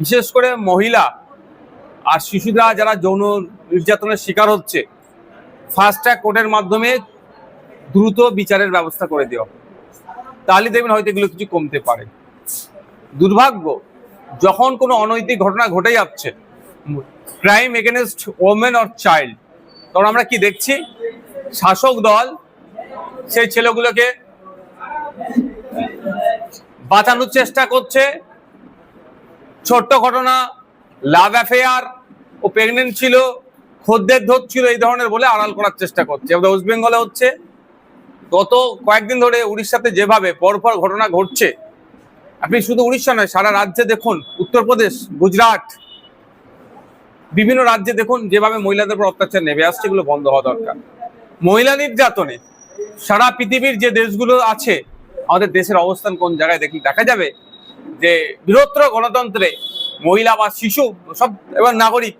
বিশেষ করে মহিলা আর শিশুরা যারা যৌন নির্যাতনের শিকার হচ্ছে ফাস্ট ট্র্যাক কোর্টের মাধ্যমে দ্রুত বিচারের ব্যবস্থা করে দেওয়া তাহলে দেখবেন হয়তো এগুলো কিছু কমতে পারে। দুর্ভাগ্য, যখন কোনো অনৈতিক ঘটনা ঘটে যাচ্ছে crime against women or child তখন আমরা কি দেখছি? শাসক দল সেই ছেলেগুলোকে বাঁচানোর চেষ্টা করছে ছোট্ট ঘটনা লাভ অ্যাফেয়ার ও প্রেগনেন্ট ছিল, খদ্দের ধরছিল এই ধরনের বলে আড়াল করার চেষ্টা করছে। আমাদের ওয়েস্ট বেঙ্গলে হচ্ছে, গত কয়েকদিন ধরে উড়িষ্যাতে যেভাবে পরপর ঘটনা ঘটছে, আপনি শুধু উড়িষ্যা নয়, সারা রাজ্যে দেখুন, উত্তরপ্রদেশ, গুজরাট, বিভিন্ন রাজ্যে দেখুন যেভাবে মহিলাদের উপর অত্যাচার নেমে আসছে, এগুলো বন্ধ হওয়া দরকার। মহিলা নির্যাতনে সারা পৃথিবীর যে দেশগুলো আছে, আমাদের দেশের অবস্থান কোন জায়গায় দেখি দেখা যাবে যে বৃহত্তর গণতন্ত্রে মহিলা বা শিশু সব এবং নাগরিক